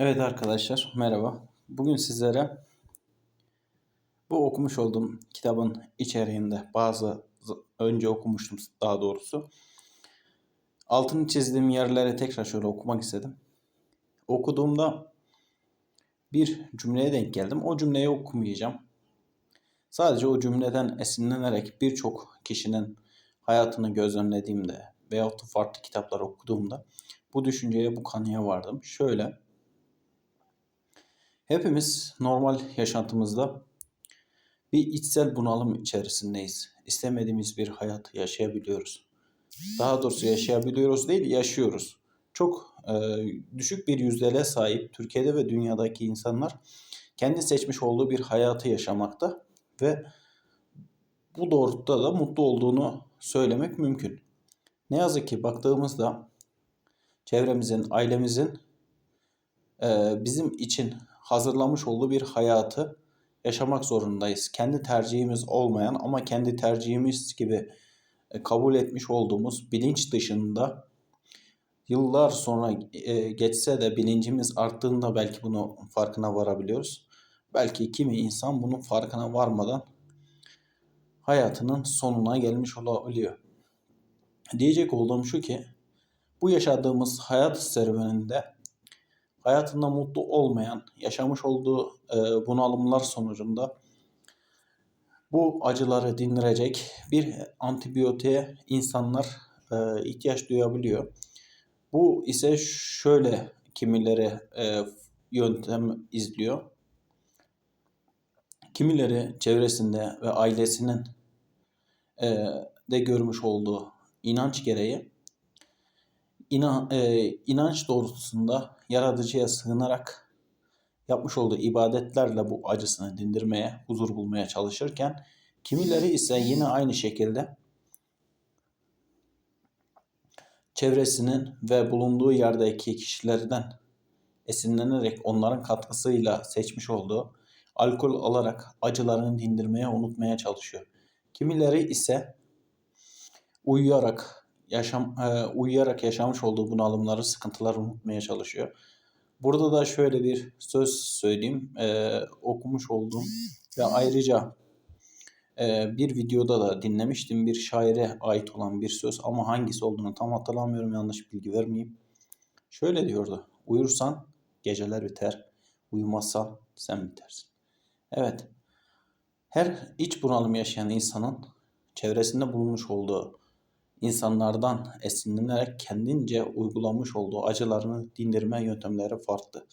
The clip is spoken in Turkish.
Evet arkadaşlar merhaba. Bugün sizlere bu okumuş olduğum kitabın içeriğinde bazı önce okumuştum daha doğrusu. Altını çizdiğim yerleri tekrar şöyle okumak istedim. Okuduğumda bir cümleye denk geldim. O cümleyi okumayacağım. Sadece o cümleden esinlenerek birçok kişinin hayatını gözlemlediğimde veyahut farklı kitaplar okuduğumda bu düşünceye, bu kanıya vardım. Şöyle, Hepimiz normal yaşantımızda bir içsel bunalım içerisindeyiz. İstemediğimiz bir hayat yaşayabiliyoruz. Daha doğrusu yaşayabiliyoruz değil, yaşıyoruz. Çok e, düşük bir yüzdeliğe sahip Türkiye'de ve dünyadaki insanlar kendi seçmiş olduğu bir hayatı yaşamakta ve bu doğrultuda da mutlu olduğunu söylemek mümkün. Ne yazık ki baktığımızda çevremizin, ailemizin e, bizim için hazırlamış olduğu bir hayatı yaşamak zorundayız. Kendi tercihimiz olmayan ama kendi tercihimiz gibi e, kabul etmiş olduğumuz bilinç dışında yıllar sonra e, geçse de bilincimiz arttığında belki bunu farkına varabiliyoruz. Belki kimi insan bunun farkına varmadan hayatının sonuna gelmiş olabiliyor. Diyecek olduğum şu ki bu yaşadığımız hayat serüveninde hayatında mutlu olmayan, yaşamış olduğu e, bunalımlar sonucunda bu acıları dindirecek bir antibiyotiğe insanlar e, ihtiyaç duyabiliyor. Bu ise şöyle kimileri e, yöntem izliyor. Kimileri çevresinde ve ailesinin e, de görmüş olduğu inanç gereği inan, e, inanç doğrultusunda yaratıcıya sığınarak yapmış olduğu ibadetlerle bu acısını dindirmeye, huzur bulmaya çalışırken kimileri ise yine aynı şekilde çevresinin ve bulunduğu yerdeki kişilerden esinlenerek onların katkısıyla seçmiş olduğu alkol alarak acılarını dindirmeye, unutmaya çalışıyor. Kimileri ise uyuyarak yaşam e, uyuyarak yaşamış olduğu bunalımları, sıkıntıları unutmaya çalışıyor. Burada da şöyle bir söz söyleyeyim. E, okumuş olduğum ve ayrıca e, bir videoda da dinlemiştim. Bir şaire ait olan bir söz ama hangisi olduğunu tam hatırlamıyorum. Yanlış bilgi vermeyeyim. Şöyle diyordu. Uyursan geceler biter. Uyumazsan sen bitersin. Evet. Her iç bunalım yaşayan insanın çevresinde bulunmuş olduğu insanlardan esinlenerek kendince uygulamış olduğu acılarını dindirme yöntemleri farklı.